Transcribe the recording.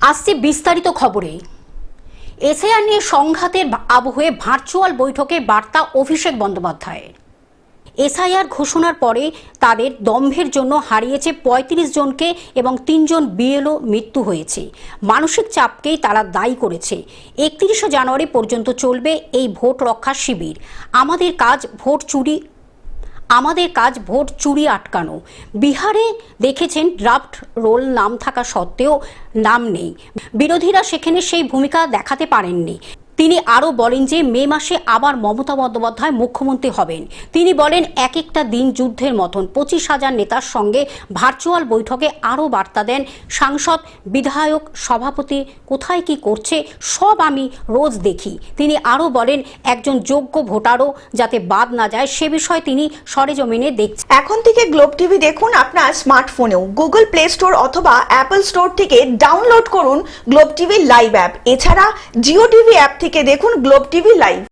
আসছে বিস্তারিত খবরে এসআইআর নিয়ে সংঘাতের আবহে ভার্চুয়াল বৈঠকে বার্তা অভিষেক বন্দ্যোপাধ্যায়ের এসআইআর ঘোষণার পরে তাদের দম্ভের জন্য হারিয়েছে ৩৫ জনকে এবং তিনজন বিএলও মৃত্যু হয়েছে। মানসিক চাপকেই তারা দায়ী করেছে। একত্রিশে জানুয়ারি পর্যন্ত চলবে এই ভোট রক্ষা শিবির। আমাদের কাজ ভোট চুরি আমাদের কাজ ভোট চুরি আটকানো। বিহারে দেখেছেন ড্রাফট রোল নাম থাকা সত্ত্বেও নাম নেই। বিরোধীরা সেখানে সেই ভূমিকা দেখাতে পারেননি। তিনি আরও বলেন যে মে মাসে আবার মমতা বন্দ্যোপাধ্যায় মুখ্যমন্ত্রী হবেন। তিনি বলেন, এক একটা দিন যুদ্ধের মতন পঁচিশ হাজার নেতার সঙ্গে ভার্চুয়াল বৈঠকে আরও বার্তা দেন। সাংসদ, বিধায়ক, সভাপতি কোথায় কি করছে, সব আমি রোজ দেখি। তিনি আরও বলেন, একজন যোগ্য ভোটারও যাতে বাদ না যায়, সে বিষয়ে তিনি সরেজমিনে দেখছেন। এখন থেকে গ্লোব টিভি দেখুন আপনার স্মার্টফোনেও। গুগল প্লে স্টোর অথবা অ্যাপল স্টোর থেকে ডাউনলোড করুন গ্লোব টিভি লাইভ অ্যাপ। এছাড়া জিও টিভি অ্যাপ থেকে দেখুন গ্লোব টিভি লাইভ।